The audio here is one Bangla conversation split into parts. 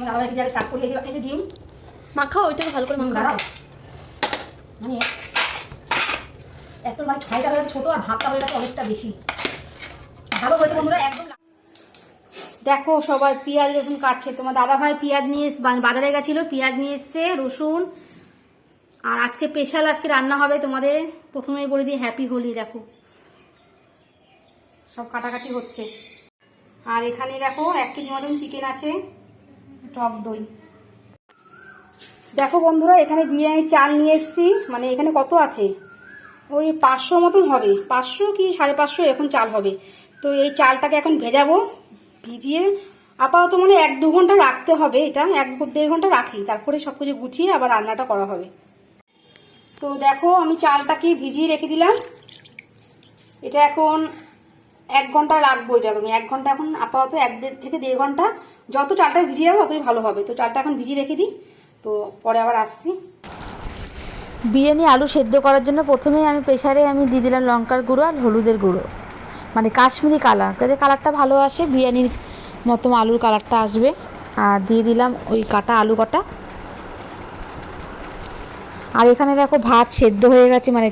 তোমার দাদাভাইকে দিয়ে আগে স্টার্ট করি এই যে এই যে ডিম। মাখাও ওইটাকে ভালো করে মাখাও মানে এত মানে খাইটা হয়ে গেছে ছোটো আর ভাতটা হয়ে গেছে অনেকটা বেশি। ভালো হয়েছে বন্ধুরা একদম দেখো সবাই পেঁয়াজ রসুন কাটছে। তোমার দাদা ভাই পেঁয়াজ নিয়ে এস- বাজারে গেছিল পেঁয়াজ নিয়ে এসছে রসুন। আর আজকে স্পেশাল আজকে রান্না হবে তোমাদের। প্রথমেই বলে দিই হ্যাপি হোলি দেখো। সব কাটাকাটি হচ্ছে। আর এখানে দেখো এক কেজি মতন চিকেন আছে। টক দই। দেখো বন্ধুরা, এখানে বিরিয়ানির চাল নিয়ে এসেছি। মানে এখানে কত আছে? ওই পাঁচশো মতন হবে। পাঁচশো কি সাড়ে পাঁচশো এখন চাল হবে। তো এই চালটাকে এখন ভেজাবো, ভিজিয়ে। আপাতত মানে এক দু ঘণ্টা রাখতে হবে এটা। এক দেড় ঘণ্টা রাখি। তারপরে সব কিছু গুছিয়ে আবার রান্নাটা করা হবে। তো দেখো, আমি চালটাকে ভিজিয়ে রেখে দিলাম। এটা এখন এক ঘণ্টা রাখব এটা আমি এক ঘণ্টা এখন আপাতত এক দেড় থেকে দেড় ঘণ্টা যত চালটা ভিজিয়ে যাবে, ততই ভালো হবে। তো চালটা এখন ভিজিয়ে রেখে দিই। তো পরে আবার আসছি। বিরিয়ানি আলু সেদ্ধ করার জন্য প্রথমেই আমি প্রেশারে আমি দিয়ে দিলাম লঙ্কার গুঁড়ো আর হলুদের গুঁড়ো। মানে কাশ্মীরি কালার। যাতে কালারটা ভালো আসে, বিরিয়ানির মতো আলুর কালারটা আসবে। আর দিয়ে দিলাম ওই কাটা আলু কটা। আর এখানে দেখো ভাত সেদ্ধ হয়ে গেছে। মানে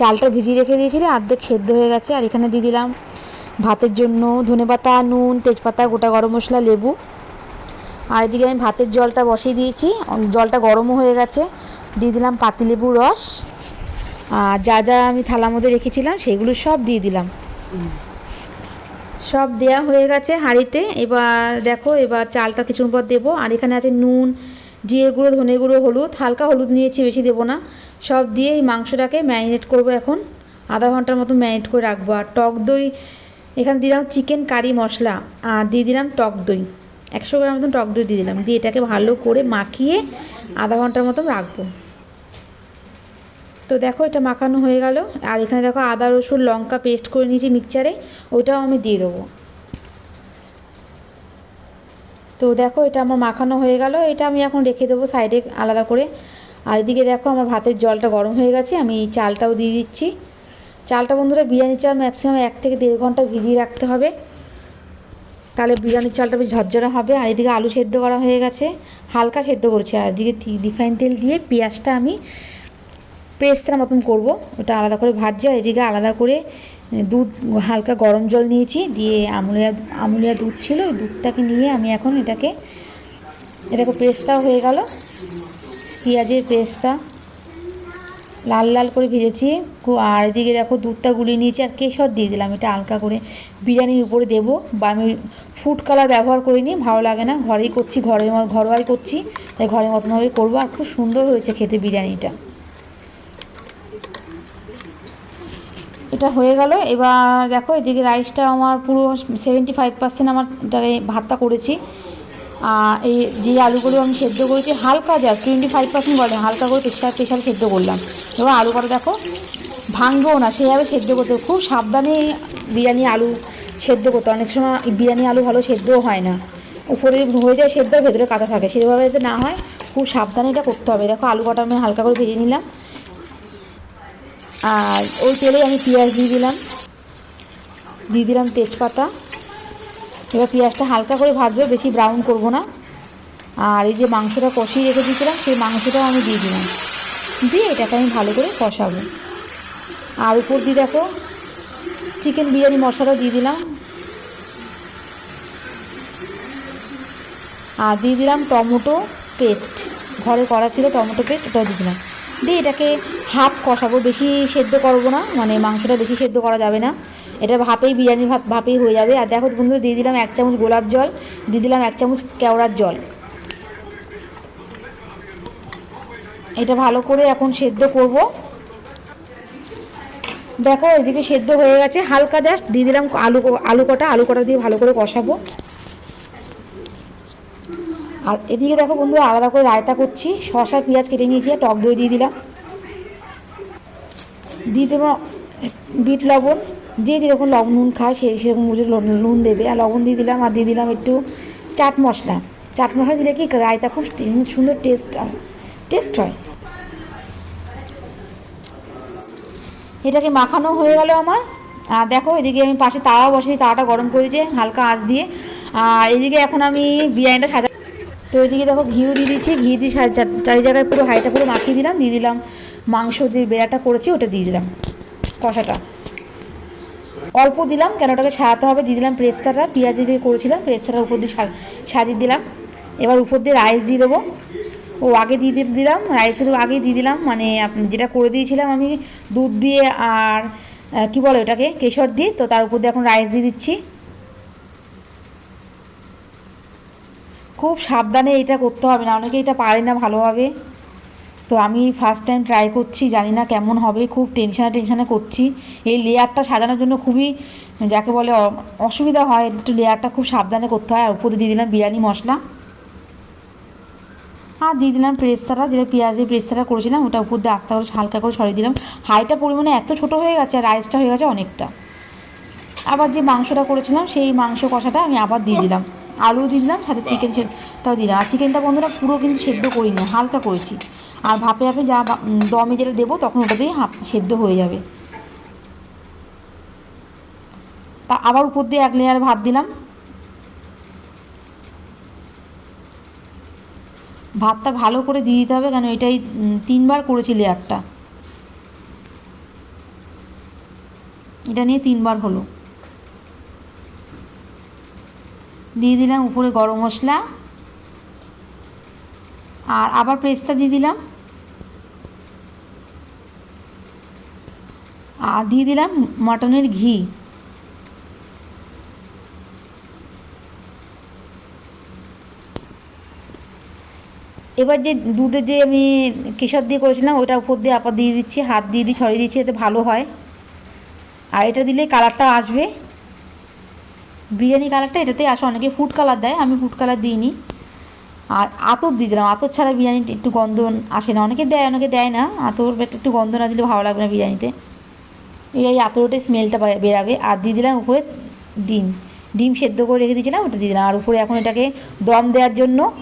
চালটা ভিজিয়ে রেখে দিয়েছিলে অর্ধেক সেদ্ধ হয়ে গেছে। আর এখানে দিয়ে দিলাম ভাতের জন্য ধনেপাতা নুন, তেজপাতা, গোটা গরম মশলা, লেবু। আর এদিকে আমি ভাতের জলটা বসিয়ে দিয়েছি। জলটা গরমও হয়ে গেছে। দিয়ে দিলাম পাতিলেবুর রস। আর যা যা আমি থালার মধ্যে রেখেছিলাম, সেগুলো সব দিয়ে দিলাম। সব দেয়া হয়ে গেছে হাঁড়িতে। এবার দেখো, এবার চালটা কিছুক্ষণ পর দেবো। আর এখানে আছে নুন, জিরে গুঁড়ো, ধনে গুঁড়ো, হলুদ। হালকা হলুদ নিয়েছি, বেশি দেবো না। সব দিয়ে এই মাংসটাকে ম্যারিনেট করব এখন। আধা ঘণ্টার মতো ম্যারিনেট করে রাখব। আর টক দই এখানে দিলাম চিকেন কারি মশলা, আর দিয়ে দিলাম টক দই। একশো গ্রাম মতন টক দই দিয়ে দিলাম। দিয়ে এটাকে ভালো করে মাখিয়ে আধা ঘণ্টার মতন রাখব। তো দেখো এটা মাখানো হয়ে গেল। আর এখানে দেখো আদা, রসুন, লঙ্কা পেস্ট করে নিয়েছি মিক্সচারে ওটাও আমি দিয়ে দেবো। তো দেখো এটা আমার মাখানো হয়ে গেল। এটা আমি এখন রেখে দেবো সাইডে আলাদা করে। আর এদিকে দেখো আমার ভাতের জলটা গরম হয়ে গেছে। আমি চালটাও দিয়ে দিচ্ছি। চালটা বন্ধুরা বিরিয়ানির চাল ম্যাক্সিমাম এক থেকে দেড় ঘণ্টা ভিজিয়ে রাখতে হবে। তাহলে বিরিয়ানির চালটা বেশ ঝরঝরা হবে। আর এদিকে আলু সেদ্ধ করা হয়ে গেছে। হালকা সেদ্ধ করছি। আর এদিকে রিফাইন তেল দিয়ে পেঁয়াজটা আমি পেস্টটার মতন করব। ওটা আলাদা করে ভাজছি। আর এদিকে আলাদা করে দুধ, হালকা গরম জল নিয়েছি। দিয়ে আমুলিয়া আমুলিয়া দুধ ছিল। ওই দুধটাকে নিয়ে আমি এখন এটাকে এটাকে পেস্টটাও হয়ে গেল। পেঁয়াজের পেস্টটা লাল লাল করে ভেজেছি। আর এদিকে দেখো দুধটা গুলিয়ে নিয়েছি আর কেশর দিয়ে দিলাম। এটা হালকা করে বিরিয়ানির উপরে দেবো। বা আমি ফুড কালার ব্যবহার করিনি, ভালো লাগে না। ঘরেই করছি, ঘরের ম- ঘরোয়াই করছি, তাই ঘরের মতনভাবেই করব। আর খুব সুন্দর হয়েছে খেতে বিরিয়ানিটা। এটা হয়ে গেল। এবার দেখো এদিকে রাইসটা আমার পুরো সেভেন্টি ফাইভ পার্সেন্ট আমার ভাতটা করেছি। এই যে আলুগুলো আমি সেদ্ধ করেছি, হালকা যা টোয়েন্টি ফাইভ পার্সেন্ট বলে, হালকা করে প্রেশার প্রেশারে সেদ্ধ করলাম। এবার আলু কটা দেখো, ভাঙবো না, সেভাবে সেদ্ধ করতে খুব সাবধানে বিরিয়ানি আলু সেদ্ধ করতে অনেক সময় বিরিয়ানি আলু ভালো সেদ্ধও হয় না। উপরে হয়ে যায় সেদ্ধ, ভেতরে কাঁচা থাকে। সেভাবে যাতে না হয়, খুব সাবধানে এটা করতে হবে। দেখো, আলু কটা আমি হালকা করে ভেজে নিলাম। আর ওই তেলে আমি পেঁয়াজ দিয়ে দিলাম। দিয়ে দিলাম তেজপাতা। এবার পেঁয়াজটা হালকা করে ভাজবো, বেশি ব্রাউন করব না। আর এই যে মাংসটা কষিয়ে রেখে দিয়েছিলাম, সেই মাংসটাও আমি দিয়ে দিলাম। দিয়ে এটাকে আমি ভালো করে কষাবো। আর উপর দিয়ে দেখো চিকেন বিরিয়ানি মশলাও দিয়ে দিলাম। আর দিয়ে দিলাম টমেটো পেস্ট ঘরে করা ছিল টমেটো পেস্ট ওটাও দিয়ে দিলাম। দিয়ে এটাকে হাফ কষাবো, বেশি সেদ্ধ করব না মানে মাংসটা বেশি সেদ্ধ করা যাবে না। এটা ভাপেই বিরিয়ানি ভাত ভাপেই হয়ে যাবে। আর দেখো বন্ধুরা, দিয়ে দিলাম এক চামচ গোলাপ জল, দিয়ে দিলাম এক চামচ কেওড়ার জল। এটা ভালো করে এখন সেদ্ধ করব। দেখো, এদিকে সেদ্ধ হয়ে গেছে। হালকা জাস্ট দিয়ে দিলাম আলু আলু কটা আলু কটা দিয়ে ভালো করে কষাবো। আর এদিকে দেখো বন্ধুরা, আলাদা করে রায়তা করছি। শসা পেঁয়াজ কেটে নিয়েছি টক দই দিয়ে দিলাম। দিয়ে দেবো বিট লবণ। যে যেরকম লবণ নুন খায় সেই সেরকম বুঝে নুন দেবে। আর লবণ দিয়ে দিলাম, আর দিয়ে দিলাম একটু চাট মশলা। চাট মশলা দিলে কি রায়তা খুব সুন্দর টেস্ট হয়। টেস্ট হয়। এটাকে মাখানো হয়ে গেল আমার। আর দেখো, এদিকে আমি পাশে তাওয়া বসিয়ে, তাওয়াটা গরম করেছি হালকা আঁচ দিয়ে। আর এদিকে এখন আমি বিরিয়ানিটা সাজা, তো এদিকে দেখো ঘিও দিয়ে দিচ্ছি, ঘি দিয়ে চারি জায়গায় পুরো হাইটা পুরো মাখিয়ে দিলাম, দিয়ে দিলাম মাংস যে বেড়াটা করেছি, ওটা দিয়ে দিলাম কষাটা। অল্প দিলাম, কেন ওটাকে সাজাতে হবে? দিয়ে দিলাম প্রেস্তাটা পেঁয়াজে যে করেছিলাম প্রেস্তাটার উপর দিয়ে সাজিয়ে দিলাম। এবার উপর দিয়ে রাইস দিয়ে দেবো। ও আগে দিয়ে দিলাম রাইসের আগে দিয়ে দিলাম মানে যেটা করে দিয়েছিলাম আমি দুধ দিয়ে আর কি বলো এটাকে কেশর দিয়ে, তো তার উপর দিয়ে এখন রাইস দিয়ে দিচ্ছি। খুব সাবধানে এটা করতে হবে, না অনেকে এটা পারে না ভালোভাবে। তো আমি ফার্স্ট টাইম ট্রাই করছি, জানি না কেমন হবে, খুব টেনশানে টেনশানে করছি। এই লেয়ারটা সাজানোর জন্য খুবই, যাকে বলে অসুবিধা হয়, একটু লেয়ারটা খুব সাবধানে করতে হয়। উপরে দিয়ে দিলাম বিরিয়ানি মশলা। আর দিয়ে দিলাম প্রেস্তাটা যেটা পেঁয়াজ দিয়ে করেছিলাম, ওটা উপর দিয়ে আস্তে করে হালকা করে সরিয়ে দিলাম। হাইটা পরিমাণে এত ছোট হয়ে গেছে, আর রাইসটা হয়ে গেছে অনেকটা। আবার যে মাংসটা করেছিলাম, সেই মাংস কষাটা আমি আবার দিয়ে দিলাম। আলু দিলাম, সাথে চিকেন সেটাও দিলাম। আর চিকেনটা বন্ধুরা পুরো কিন্তু সেদ্ধ করিনি, হালকা করেছি। আর ভাপে ভাপে যা দমে যেটা দেবো, তখন ওটা দিয়ে হাফ সেদ্ধ হয়ে যাবে। তা আবার উপর দিয়ে এক লেয়ার ভাত দিলাম। ভাতটা ভালো করে দিয়ে দিতে হবে, কেন এটাই তিনবার করেছি লেয়ারটা এটা নিয়ে তিনবার হলো। দিয়ে দিলাম উপরে গরম মশলা। আর আবার পেস্তা দিয়ে দিলাম। আর দিয়ে দিলাম মটনের ঘি। এবার যে দুধে যে আমি কেশর দিয়ে করেছিলাম, ওটা উপর দিয়ে আবার দিয়ে দিচ্ছি, হাত দিয়ে দিয়ে ছড়িয়ে দিচ্ছি, এতে ভালো হয়। আর এটা দিলে কালারটা আসবে। বিরিয়ানি কালারটা এটাতেই আসে, অনেকে ফুড কালার দেয়, আমি ফুড কালার দিইনি। আর আতর দিয়ে দিলাম। আতর ছাড়া বিরিয়ানি একটু গন্ধ আসে না। অনেকে দেয় অনেকে দেয় না। আতর একটু গন্ধ না দিলে ভালো লাগবে না বিরিয়ানিতে। এই আতরটাই স্মেলটা বে- বেরাবে। আর দিয়ে দিলাম উপরে ডিম। ডিম সেদ্ধ করে রেখে দিয়েছিলাম, ওটা দিয়ে দিলাম। আর উপরে এখন এটাকে দম দেওয়ার জন্য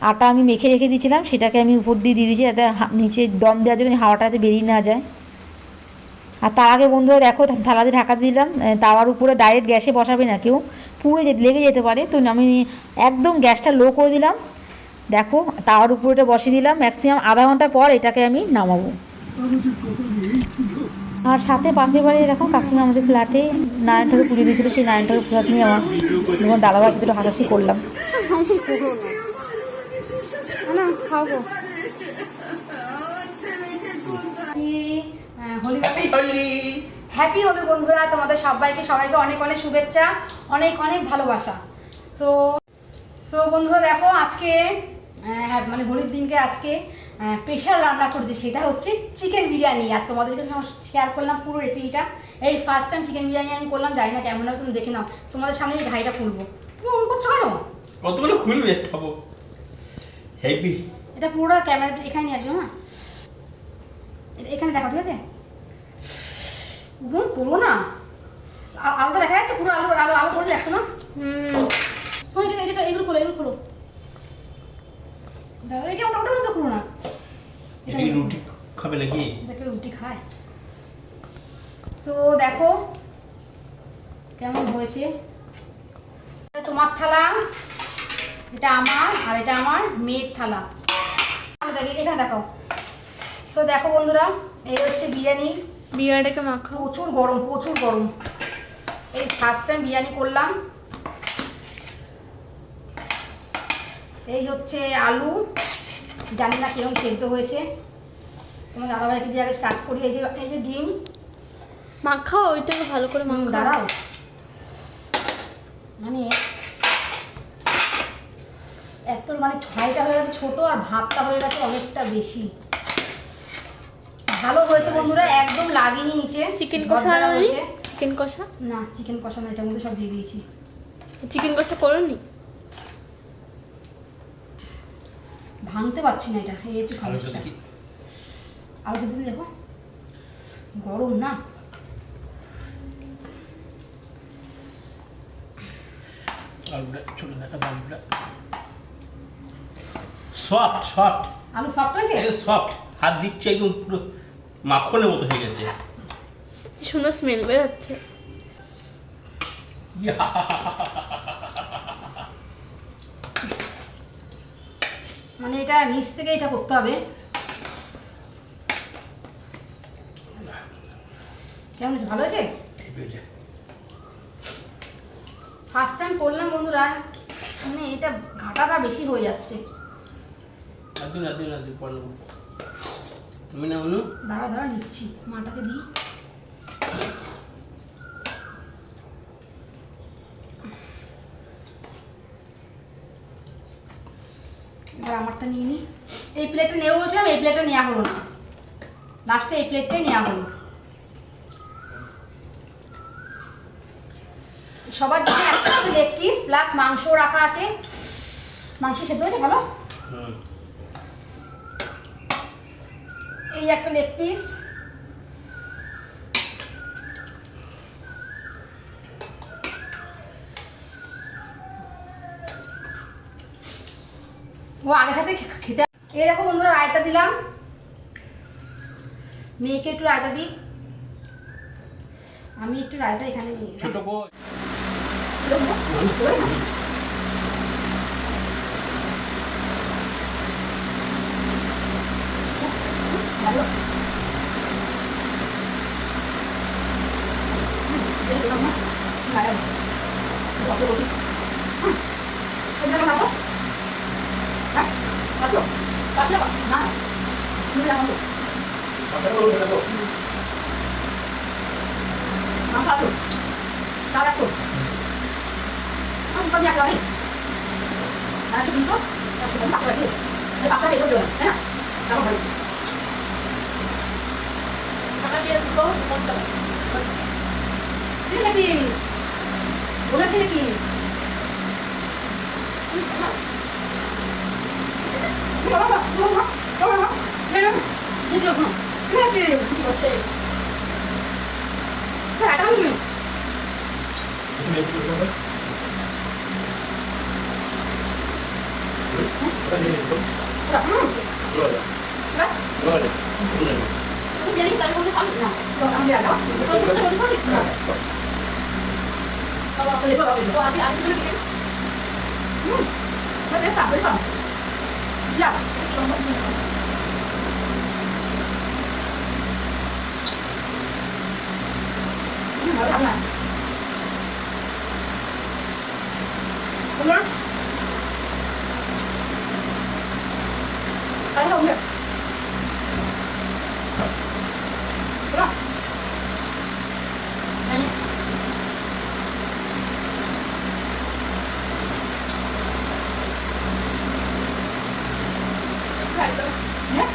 আটা আমি মেখে রেখে দিয়েছিলাম। সেটাকে আমি উপর দিয়ে দিয়ে দিয়েছি যাতে নিচে দম দেওয়ার জন্য হাওয়াটা যাতে বেরিয়ে না যায়। আর তার আগে বন্ধুরা দেখো থালাতে ঢাকা দিলাম। তাওয়ার উপরে ডাইরেক্ট গ্যাসে বসাবে না কেউ। পুড়ে যে লেগে যেতে পারে তো আমি একদম গ্যাসটা লো করে দিলাম। দেখো তাওয়ার উপরে এটা বসিয়ে দিলাম। ম্যাক্সিমাম আধা ঘণ্টা পর এটাকে আমি নামাবো। আর সাথে পাশের বাড়ি দেখো কাকিমা আমাদের ফ্ল্যাটে নারায়ণ ঠাকুর পুজো দিয়েছিলো সেই নারায়ণ ঠাকুর ফ্ল্যাট নিয়ে আমার তোমার দাদাভাইয়ের সাথে একটু হাসাহাসি করলাম। না খাব। হ্যাপি হোলি হ্যাপি হোলি বন্ধুরা তোমাদের সবাইকে সবাইকে অনেক অনেক শুভেচ্ছা। অনেক অনেক ভালোবাসা। তো তো বন্ধুরা দেখো আজকে হ্যাঁ মানে হোলির দিনকে আজকে স্পেশাল রান্না করছে সেটা হচ্ছে চিকেন বিরিয়ানি। আর তোমাদেরকে শেয়ার করলাম পুরো রেসিপিটা এই ফার্স্ট টাইম চিকেন বিরিয়ানি আমি করলাম জানি না কেমন হবে তুমি দেখে নাও। তোমাদের সামনে এই ঘাইটা খুলবো। তুমি অন করছ কেন? কতগুলো খুলবে? খাব। হেভি এটা পুরোটা ক্যামেরা এখানে নিয়ে আসবে হ্যাঁ? এটা এখানে দেখো ঠিক আছে? করব না? আলুটা দেখা যাচ্ছে? পুরো আলু আলু আলু করে দেখো না? হুম। এটা এটা এগুলো খোলো এগুলো খোলো। দেখো এটা ওটা ওটা মধ্যে খুলো না। এটা রুটি খাবে নাকি? এটাকে রুটি খায়? সো দেখো কেমন হয়েছে। তোমার থালা এটা আমার আর এটা আমার মেয়ের থালা। আলু দেখি এখানে দেখো সো দেখো বন্ধুরা এই হচ্ছে বিরিয়ানি। বিরিয়ানিটাকে মাখাও। প্রচুর গরম প্রচুর গরম। এই ফার্স্ট টাইম বিরিয়ানি করলাম। এই হচ্ছে আলু। জানি না কীরকম সেদ্ধ হয়েছে। তোমার দাদাভাইকে দিয়ে আগে স্টার্ট করি। এই যে এই যে ডিম। মাখাও ওইটাকে ভালো করে মাখাও দাঁড়াও। মানে এত মানে ছয়টা হয়ে গেছে ছোট আর ভাতটা হয়ে গেছে অনেকটা বেশি। ভালো হয়েছে বন্ধুরা একদম লাগেনি নিচে। চিকেন কষা হয়েছে। চিকেন কষা? না চিকেন কষা না এটার মধ্যে সব দিয়ে দিয়েছি। চিকেন কষা করোনি? ভাঙতে পারছি না এটা এই আলুটা সমস্যা। আলু কিন্তু দেখো গরম না। আলুটা ছোট দেখা আলুটা সফট সফট আলু সফট হয়েছে? সফট হাত দিচ্ছে একদম পুরো মাখনের মতো হয়ে গেছে। কি সুন্দর স্মেল বেরোচ্ছে মানে এটা নিচ থেকে এটা করতে হবে কেমন ভালো আছে ফার্স্ট টাইম করলাম বন্ধুরা। মানে এটা ঘাটাটা বেশি হয়ে যাচ্ছে। দাঁড়া দাঁড়া নিচ্ছি। মাটাকে দিই। এবার আমারটা নিয়ে নিই এই প্লেটটা নেওয়া বলছিলাম এই প্লেটটা নেওয়া হলো না। লাস্টে এই প্লেটটাই নেওয়া হলো। সবার জন্য একটা লেগ পিস প্লাস মাংস রাখা আছে। মাংস সেদ্ধ হয়েছে ভালো? এই একটা লেগ পিস ও আগে সাথে খেতে এই দেখো বন্ধুরা রায়তা দিলাম মেয়েকে একটু রায়তা দিই আমি একটু রায়তা এখানে নিয়ে ছোট বই ভালো দিয়ে? Ini apa? Ini 嗯不要紧来不要好不能不能不能不方便然后你不好意思不方便打回去了呀怎么回事儿好的好的出门了 Thấy không nhỉ? Đúng không? Đấy. Lại rồi. Nhé.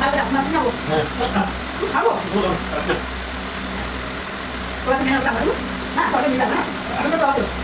Bạn đọc mặt nhau. Ừ. Tháo rồi. Ừ. Bạn đọc mặt nhau. Bạn đọc mặt nhau. Bạn đọc mặt nhau. Bạn đọc mặt nhau.